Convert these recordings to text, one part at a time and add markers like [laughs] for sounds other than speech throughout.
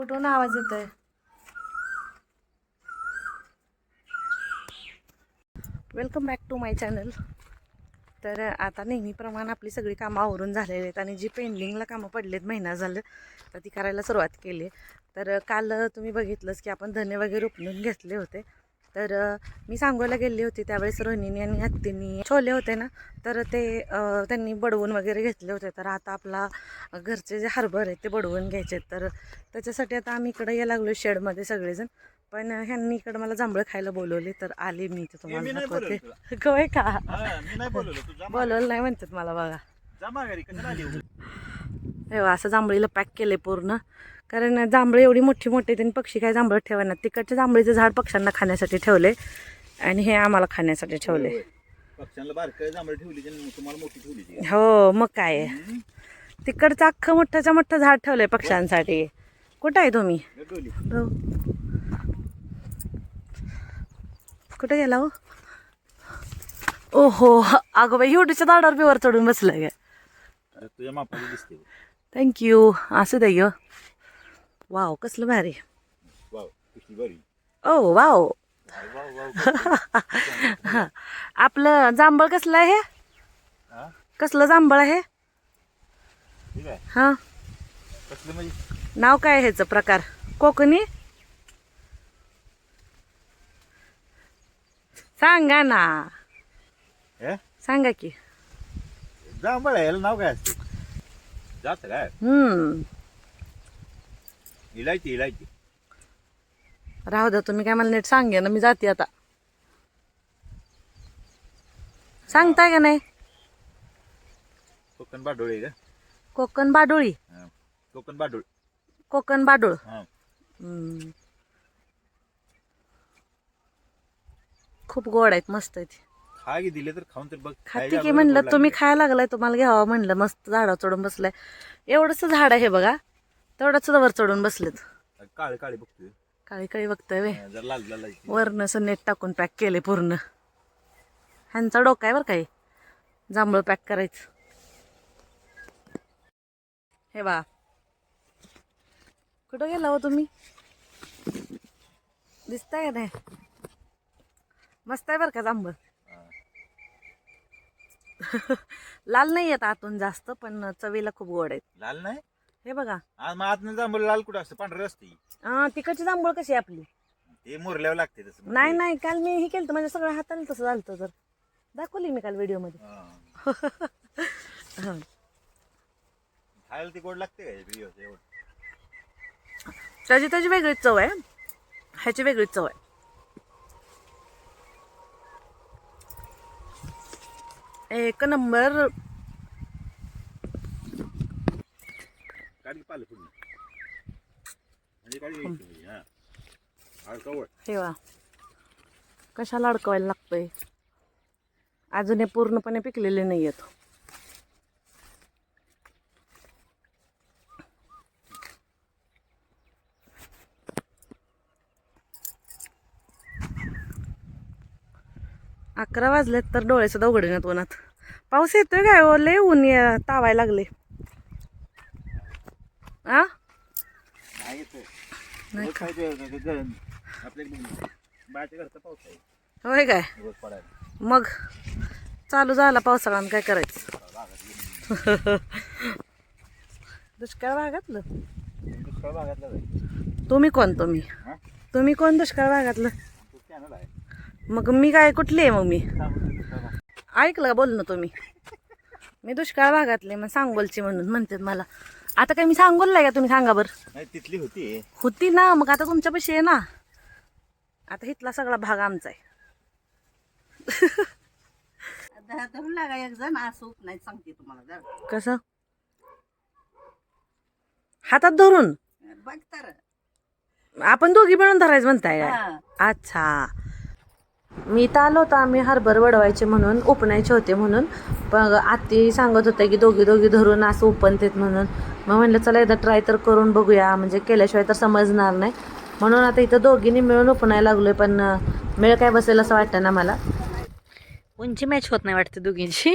कुठून आवाज येतोय? Welcome back to my channel तर आता नेहमीप्रमाणे आपली सगळी कामं आवरून झालेली आहेत आणि जी पेंडिंगला कामं पडलेत महिना झालं तर ती करायला सुरुवात केली तर काल तुम्ही बघितलंच की आपण धने वगैरे उपणून घेतले होते. तर मी सांगोला गेली होती त्यावेळेस रोहिणीने आणि हत्तीने छोले होते ना तर ते त्यांनी बडवून वगैरे घेतले होते. तर आता आपला घरचे जे हरभर आहेत ते बडवून घ्यायचे. तर त्याच्यासाठी आता आम्ही इकडे यायला लागलो शेडमध्ये सगळेजण. पण ह्यांनी इकडं मला जांभळं खायला बोलवले तर आले मी ते मी तुम्हाला दाखवते. कवय [laughs] का? बोलवलं नाही म्हणतात मला बघा? हे बघा, असं जांभळीला पॅक केले पूर्ण. कारण जांभळी एवढी मोठी मोठी त्यांनी पक्षी काय जांभळं ठेवणार तिकडचे जांभळीचं झाड पक्ष्यांना खाण्यासाठी ठेवले आणि हे आम्हाला खाण्यासाठी ठेवले. हो मग काय? तिकडचं अख्खं मोठ्याच्या मोठं झाड ठेवलंय पक्ष्यांसाठी. कुठं आहे तुम्ही? हे. कुठे गेला हो? ओहो अगं बाई एवढीच्या झाडावर बिवर चढून बसलं गे. अरे, तुझ्या मापाची दिसते बघ. थँक्यू असं दे ग. वाव कसलं भारी. Wow oh wow. आपलं जांभळ कसलं आहे? हा? कसलं जांभळ आहे? हां कसलं म्हणजे? नाव काय ह्याचं प्रकार? कोकणी? सांगा ना? सांगा की. जांभळ आहे नाव काय असते? जात काय? हम्म. इलायची इलायची. राहू द्या तुम्ही काय मला नीट सांगे ना मी जाते आता. सांगताय का नाही? कोकण बाडोळी का? कोकण बाडोळी. हा. कोकण बाडोळ. कोकण बाडोळ. हा. हम्म. खूप गोड आहेत मस्त आहेत. खा की दिले तर खाऊन तर बघ खाते की म्हणलं तुम्ही. खायला लागलाय तुम्हाला घ्यावं म्हणलं मस्त झाडावर चढून बसलाय. एवढंच झाड आहे बघा. तेवढंच वर चढून बसलेत. काळे काळे बघतोय. काळी काळी बघताय वे जरा लाल लाल आहे. ती. वरनं असं नेट टाकून पॅक केले पूर्ण. ह्यांचा डोका आहे बरं काही जांभळ पॅक करायचं. हे बा. कुठं गेला हो तुम्ही? दिसताय का नाही? मस्त आहे बरं का जांभळ? हा. [laughs] लाल नाही येत आतून जास्त पण चवीला खूप गोड आहेत. लाल नाही? हे बघा. आज मग जांभळ लाल कुठं असतं? पांढरं असते अं, तिकडची जांभूळ कशी आहे आपली? ते मुरल्यावर लागते तसं. नाही नाही काल मी हे केलं माझ्या सगळ्या हाताने तसं झालं तर दाखवली मी काल व्हिडिओमध्ये. हा. हं. खायला ते गोड लागते व्हिडिओ एवढं? त्याची त्याची वेगळीच चव आहे. ह्याची वेगळीच चव आहे. एक नंबर काढी पालं पूर्ण म्हणजे काढी घ्यायची म्हणजे, हा हे वा. कशाला अडकवायला लागतंय? अजून हे पूर्णपणे पिकलेले नाही आहेत अकरा वाजलेत तर डोळे सुद्धा उघडण्यात उन्हात. पाऊस येतोय काय ओ लय ऊन या- तावायला लागले आ? पाऊस आहे. होय काय? मग चालू झाला पावसाळा आणि काय करायचं? दुष्काळ भागातलं? दुष्काळ भागातला जाईल तुम्ही कोण तुम्ही? तुम्ही कोण दुष्काळ भागातलं? मग मी काय कुठली आहे मग मी. ऐकलं का? बोल ना तुम्ही. मी दुष्काळ भागातले मग सांगोलची म्हणून म्हणतात मला. आता काय मी सांगोलला का तुम्ही सांगा बरं? नाही तिथली होती. होती ना मग आता तुमच्यापाशी आहे ना. आता इथला सगळा भाग आमचा आहे. दहा धरून लागा एक जण असं नाही सांगते तुम्हाला जर कसं? हातात धरून? बघ तर. आपण दोघी मिळून धरायचं म्हणताय काय? हा. अच्छा. मी इथं आलो होतो आम्ही हरभर वडवायचे म्हणून उपणायचे होते म्हणून. पण आत्ती सांगत होते की दोघी दोघी धरून असं उपणतेत म्हणून. मग म्हणलं चला एकदा ट्राय तर करून बघूया. म्हणजे केल्याशिवाय तर समजणार नाही. म्हणून आता इथं दोघींनी मिळून उपणायला लागलोय पण अं, मेळ काय बसेल असं वाटतं ना मला. उंची मॅच होत नाही वाटतं दोघींची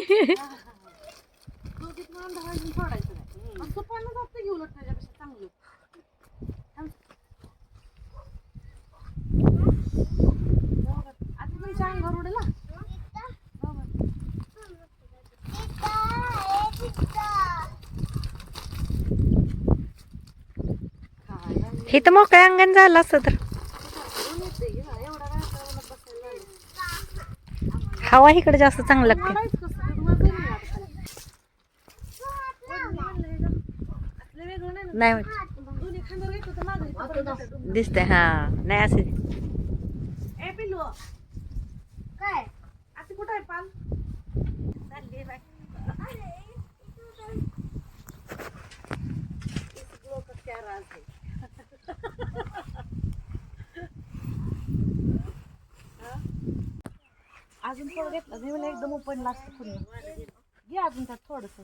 सोडायचं नाही. असं पण जातं घेऊन त्याच्यापेक्षा चांगलं तुमच्या अंगावर उडला हे तर मोकळ्या अंगण झालं असतं तर. हवा इकडे जास्त चांगलं लागते. नाही. दिसतंय हा. नाही असे. कुठं आहे पाल? चालली बाय अजून थोडं घेतलं मी मला एकदम ओपन असतं पूर्ण घे अजून त्यात थोडस.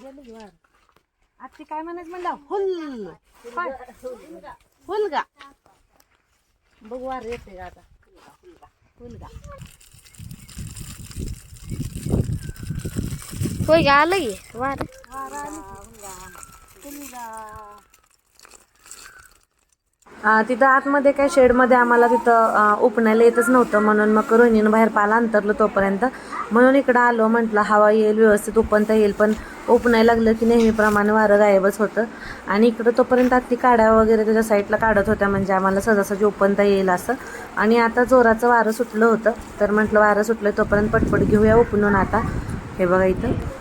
गेलं की वर. आता काय म्हणायचं म्हणलं? हुल. हुलगा. बघू वार येते का आता. हुलगा होय का आलं की वार आली. तिथं आतमध्ये काय शेडमध्ये आम्हाला तिथं उपण्याला येतच नव्हतं. म्हणून मग रोहिणीनं बाहेर पाला अंतरलं तोपर्यंत. म्हणून इकडं आलो म्हटलं हवा येईल व्यवस्थित उपनता येईल पण उपणायला लागलं की नेहमीप्रमाणे वारं गायबच होतं. आणि इकडं तोपर्यंत आत्ती काड्या वगैरे त्याच्या साईडला काढत होत्या म्हणजे आम्हाला सहजासहजी ओपनता येईल असं. आणि आता जोराचं वारं सुटलं होतं तर म्हटलं वारं सुटलं तोपर्यंत पटपट घेऊया उपणून आता. हे बघा इथं.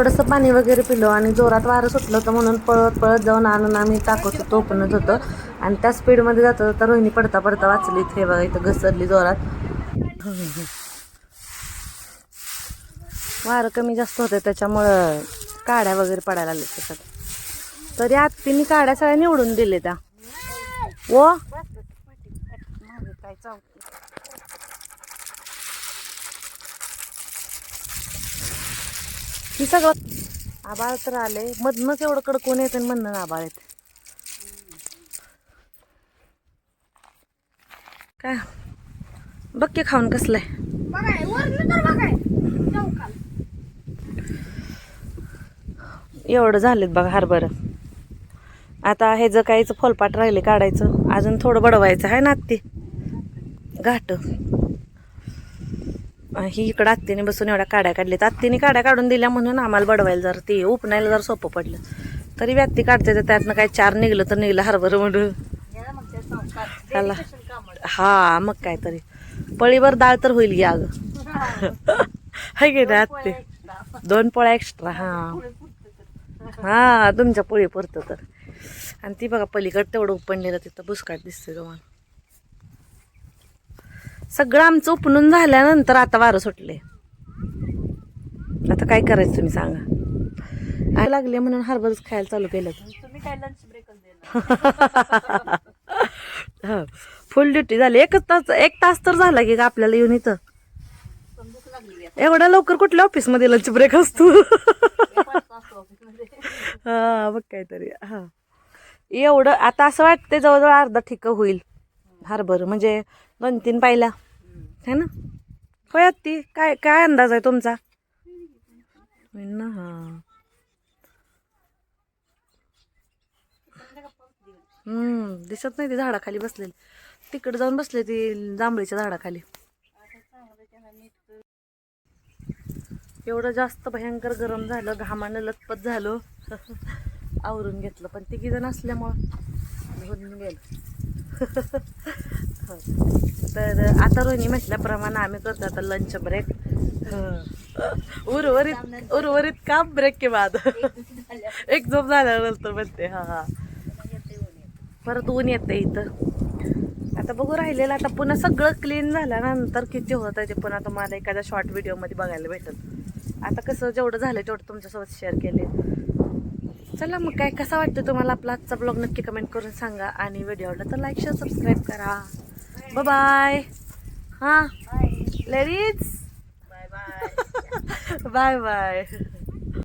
थोडंसं पाणी वगैरे पिलो आणि जोरात वारं सुटलं होतं म्हणून पळत पळत जाऊन आणून आम्ही टाकत होतो ओपनच होतं. आणि त्या स्पीडमध्ये जात होतं तर रोहिणी पडता पडता वाचली इथे बघा इथं घसरली जोरात. वारं कमी जास्त होतं त्याच्यामुळं काड्या वगैरे पडायला लागल्या त्याच्यात. तरी आत्तीने काड्या सगळ्या निवडून दिले त्या ओ? ही सगळं आबाळ तर आले मधनच एवढं कडकून येते म्हणणं आबाळ येते काय? बघ की खाऊन कसलंय. एवढं झालेत बघा हरभरं. आता हे जर काहीच फलपाट राहिले काढायचं अजून थोडं बडवायचं आहे ना आत्ती? घाट. ही इकडं आत्तीने बसून एवढ्या काड्या काढल्यात. आत्तीने काड्या काढून दिल्या म्हणून आम्हाला बडवायला जर ते उपणायला जर सोपं पडलं. तरी व्यक्ती काढते तर त्यातनं काय चार निघलं तर निघलं हरभर म्हणून. त्याला हा मग काय तरी. पळीवर डाळ तर होईल की अगं. हाय की ना आत्ते? दोन पोळ्या एक्स्ट्रा हा. हा तुमच्या पोळी पुरतं तर. आणि ती बघा पलीकडं तेवढं उपणलेलं तिथं बुसकाट दिसते तुम्हाला. सगळं आमचं उपणून झाल्यानंतर आता वारं सुटले. आता काय करायचं तुम्ही सांगा. लागले म्हणून हरभरच खायला चालू केलं. तुम्ही काय लंच फुल ड्युटी झाली. एकच तास एक तास तर झाला की आपल्याला येऊन इथं. एवढ्या लवकर कुठल्या ऑफिसमध्ये लंच ब्रेक असतो? हा बघ काहीतरी. हा. एवढं आता असं वाटते जवळजवळ अर्धा ठिक होईल. हरभर. म्हणजे दोन तीन पाहिला है ना? होय ती काय काय अंदाज आहे तुमचा? ना हा. हम्म दिसत नाही ती झाडाखाली बसलेली. तिकडे जाऊन बसले ती जांभळीच्या झाडाखाली. एवढं जास्त भयंकर गरम झालं घामानं लतपत झालो. आवरून घेतलं पण तिघी जण असल्यामुळं होऊन गेलं. [laughs] तर आता रोहिणी म्हटल्याप्रमाणे आम्ही करतो आता लंच ब्रेक उर्वरित उर्वरित काम ब्रेक के बाद. एक झोप झाल्यानंतर म्हणते हा हा. परत ऊन येते इथं. आता बघू राहिलेलं आता पुन्हा सगळं क्लीन झाल्यानंतर किती होत आहे ते पुन्हा तुम्हाला एखाद्या शॉर्ट व्हिडिओमध्ये बघायला भेटेल. आता कसं जेवढं झालं तेवढं तुमच्यासोबत शेअर केले. चला मग काय कसा वाटतं तुम्हाला आपला आजचा ब्लॉग नक्की कमेंट करून सांगा. आणि व्हिडिओ आवडला तर लाईक शेअर सबस्क्राईब करा. बाय हां ladies bye bye bye bye